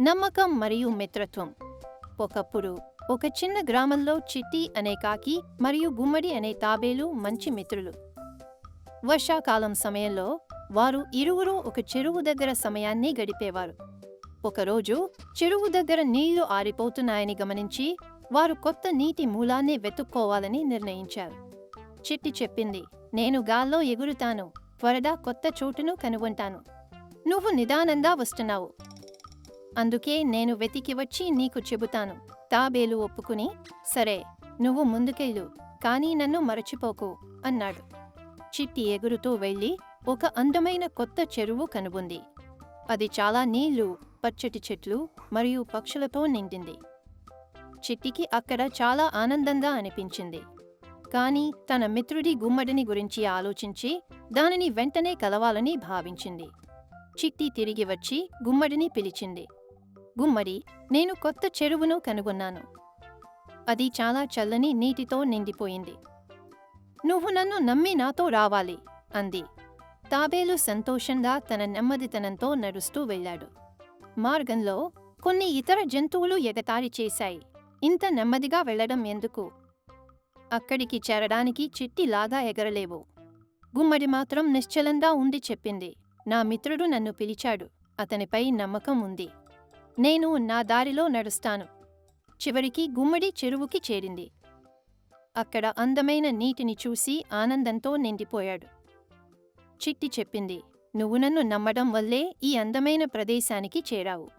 నమ్మకం మరియు మిత్రత్వం. ఒకప్పుడు ఒక చిన్న గ్రామంలో చిట్టి అనే కాకి మరియు గుమ్మడి అనే తాబేలు మంచి మిత్రులు. వర్షాకాలం సమయంలో వారు ఇరువురు ఒక చెరువు దగ్గర సమయాన్ని గడిపేవారు. ఒకరోజు చెరువు దగ్గర నీళ్ళు ఆరిపోతున్నాయని గమనించి వారు కొత్త నీటి మూలాన్ని వెతుక్కోవాలని నిర్ణయించారు. చిట్టి చెప్పింది నేను గాల్లో ఎగురుతాను త్వరగా కొత్త చోటును కనుగొంటాను. నువ్వు నిదానంగా వస్తున్నావు. అందుకే నేను వెతికి వచ్చి నీకు చెబుతాను. తాబేలు ఒప్పుకుని సరే నువ్వు ముందుకెళ్ళు కానీ నన్ను మరచిపోకు అన్నాడు. చిట్టి ఎగురుతూ వెళ్ళి ఒక అందమైన కొత్త చెరువు కనుగొంది. అది చాలా నీళ్ళు పచ్చటి చెట్లు మరియు పక్షులతో నిండింది. చిట్టికి అక్కడ చాలా ఆనందంగా అనిపించింది. కాని తన మిత్రుడి గుమ్మడిని గురించి ఆలోచించి దానిని వెంటనే కలవాలని భావించింది. చిట్టి తిరిగి వచ్చి గుమ్మడిని పిలిచింది. గుమ్మడి నేను కొత్త చెరువును కనుగొన్నాను. అది చాలా చల్లని నీటితో నిండిపోయింది. నువ్వు నన్ను నమ్మి నాతో రావాలి అంది. తాబేలు సంతోషంగా తన నెమ్మదితనంతో నడుస్తూ వెళ్ళాడు. మార్గంలో కొన్ని ఇతర జంతువులు ఎగతారి చేశాయి. ఇంత నెమ్మదిగా వెళ్ళడం ఎందుకు? అక్కడికి చేరడానికి చిట్టిలాగా ఎగరలేవు. గుమ్మడి మాత్రం నిశ్చలంగా ఉండి చెప్పింది. నా మిత్రుడు నన్ను పిలిచాడు. అతనిపై నమ్మకం ఉంది. నేను నా దారిలో నడుస్తాను. చివరికి గుమ్మడి చెరువుకి చేరింది. అక్కడ అందమైన నీటిని చూసి ఆనందంతో నిండిపోయాడు. చిట్టి చెప్పింది నువ్వు నన్ను నమ్మడం వల్లే ఈ అందమైన ప్రదేశానికి చేరావు.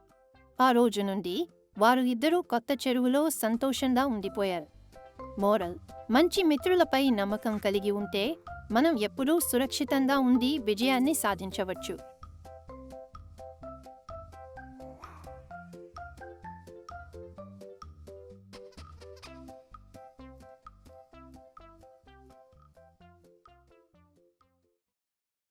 ఆ రోజు నుండి వారు ఇద్దరూ కొత్త చెరువులో సంతోషంగా ఉండిపోయారు. మోరల్ మంచి మిత్రులపై నమ్మకం కలిగి ఉంటే మనం ఎప్పుడూ సురక్షితంగా ఉండి విజయాన్ని సాధించవచ్చు.